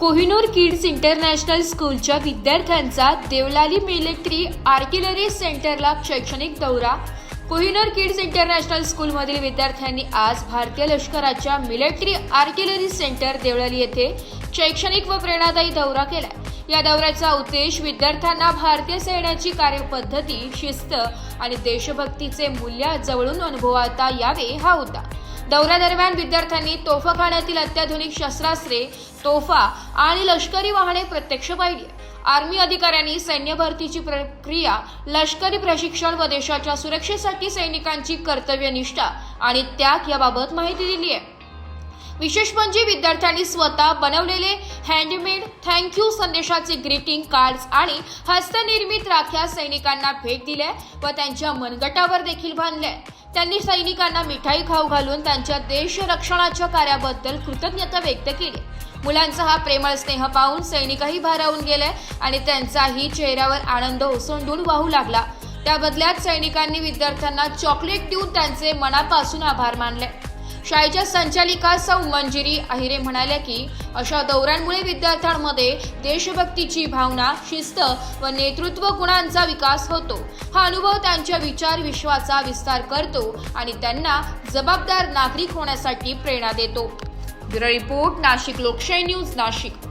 Kohinoor kids international स्कूलच्या विद्यार्थ्यांचा Deolali military artillery सेंटरला शैक्षणिक दौरा. कोहिनूर किड्स इंटरनॅशनल स्कूलमधील विद्यार्थ्यांनी आज भारतीय लष्कराच्या मिलिटरी आर्टिलरी सेंटर देवळाली येथे शैक्षणिक व प्रेरणादायी दौरा केला या दौऱ्याचा उद्देश विद्यार्थ्यांना भारतीय सैन्याची कार्यपद्धती शिस्त आणि देशभक्तीचे मूल्य जवळून अनुभवता यावे हा होता. दौऱ्यादरम्यान विद्यार्थ्यांनी तोफखान्यातील अत्याधुनिक शस्त्रास्त्रे तोफा आणि लष्करी वाहने प्रत्यक्ष पाहिली. आर्मी अधिकाऱ्यांनी सैन्य भरतीची प्रक्रिया लष्करी प्रशिक्षण व देशाच्या सुरक्षेसाठी सैनिकांची कर्तव्यनिष्ठा आणि त्याग याबाबत माहिती दिली आहे. विशेष म्हणजे विद्यार्थ्यांनी स्वतः बनवलेले हँडमेड थँक्यू संदेशाचे ग्रीटिंग कार्ड्स आणि हस्तनिर्मित राख्या सैनिकांना भेट दिल्या व त्यांच्या मनगटावर देखील बांधल्या. त्यांनी सैनिकांना मिठाई खाऊ घालून त्यांच्या देश रक्षणाच्या कार्याबद्दल कृतज्ञता व्यक्त केली. मुलांचा हा प्रेमळ स्नेह पाहून सैनिकही भारावून गेले आणि त्यांचाही चेहऱ्यावर आनंद ओसंडून वाहू लागला. त्या बदल्यात सैनिकांनी विद्यार्थ्यांना चॉकलेट देऊन त्यांचे मनापासून आभार मानले. शाळेच्या संचालिका सौ मंजिरी अहिरे म्हणाल्या की अशा दौऱ्यांमुळे विद्यार्थ्यांमध्ये देशभक्तीची भावना शिस्त व नेतृत्व गुणांचा विकास होतो. हा अनुभव त्यांच्या विचार विश्वाचा विस्तार करतो आणि त्यांना जबाबदार नागरिक होण्यासाठी प्रेरणा देतो. ब्युरो रिपोर्ट नाशिक लोकशाही न्यूज नाशिक.